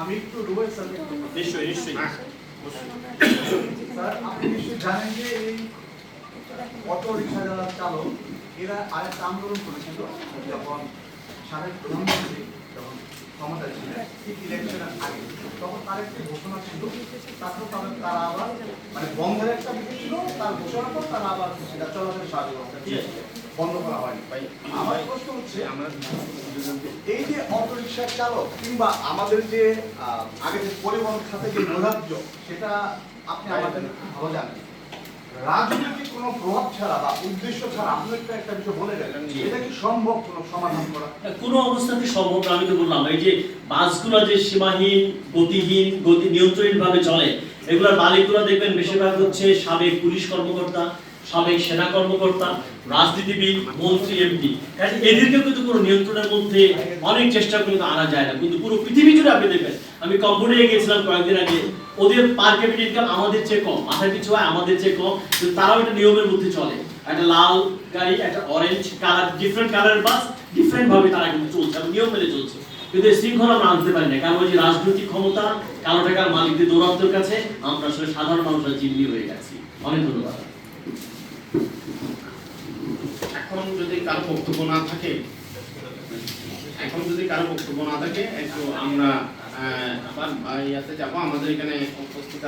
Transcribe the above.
আমি একটু রুবেল স্যারকে নিশ্চয়ই নিশ্চয়ই। স্যার আপনি নিশ্চয়ই জানেন যে এই অটো রিক্সা যারা চালক এরা আরেকটা আন্দোলন করেছিল যখন সাবেক প্রধানমন্ত্রী যখন ক্ষমতা ছিলেন ঠিক ইলেকশনের আগে তখন তার একটি ঘোষণা ছিল তারপর তাদের তারা আবার মানে বন্ধের একটা ছিল তার ঘোষণার পর তারা আবার সেটা চলাচলের সাহায্য করতে দিয়েছে। বন্ধ করা হয়নি। আমার প্রশ্ন হচ্ছে এই যে অটোরিক্সার চালক কিংবা আমাদের যে আগে যে পরিবহন খাতে যে নৈরাজ্য সেটা আপনি আমাদের ভালো জানেন। রাজনৈতিক কোনো প্রভাব ছাড়া বা উদ্দেশ্য ছাড়া আপনি একটা একটা বিষয় বলে গেলেন। এটা কি সম্ভব কোনো সমাধান করা? কোনো অবস্থাতে সম্ভব আমি তো বললাম, এই যে বাসগুলো যে সীমাহীন, গতিহীন, গতি নিয়ন্ত্রণহীন ভাবে চলে, এগুলোর মালিকগুলো দেখবেন বেশিরভাগ হচ্ছে সাবেক পুলিশ কর্মকর্তা সাবেক সেনা কর্মকর্তা, রাজনীতিবিদ, মন্ত্রী এমপি কাজে এদেরকেও কিন্তু কোনো নিয়ন্ত্রণের মধ্যে অনেক চেষ্টা করে আনা যায় না। কিন্তু পুরো পৃথিবী জুড়ে আপনি দেখবেন, আমি কম্পিউটারে গিয়েছিলাম কয়েকদিন আগে, ওদের পার ক্যাপিটাল ইনকাম আমাদের চেয়ে কম মাথার পিছু হয় আমাদের চেয়ে কম, কিন্তু তারাও একটা নিয়মের মধ্যে চলে। একটা লাল গাড়ি, একটা অরেঞ্জ কালার ডিফারেন্ট কালারের বাস ডিফারেন্ট ভাবে তারা কিন্তু চলছে, এবং নিয়ম মেনে চলছে। কিন্তু এই শৃঙ্খলা আমরা আনতে পারি না, কারণ ওই যে রাজনৈতিক ক্ষমতা, কালো টাকার মালিকদের দৌরাত্মের কাছে আমরা আসলে সাধারণ মানুষরা জিম্মি হয়ে গেছি। অনেক ধন্যবাদ এখন যদি কারও বক্তব্য না থাকে, এখন যদি কারও বক্তব্য না থাকে, একটু আমরা আবার ইয়াতে যাব। আমাদের এখানে উপস্থিত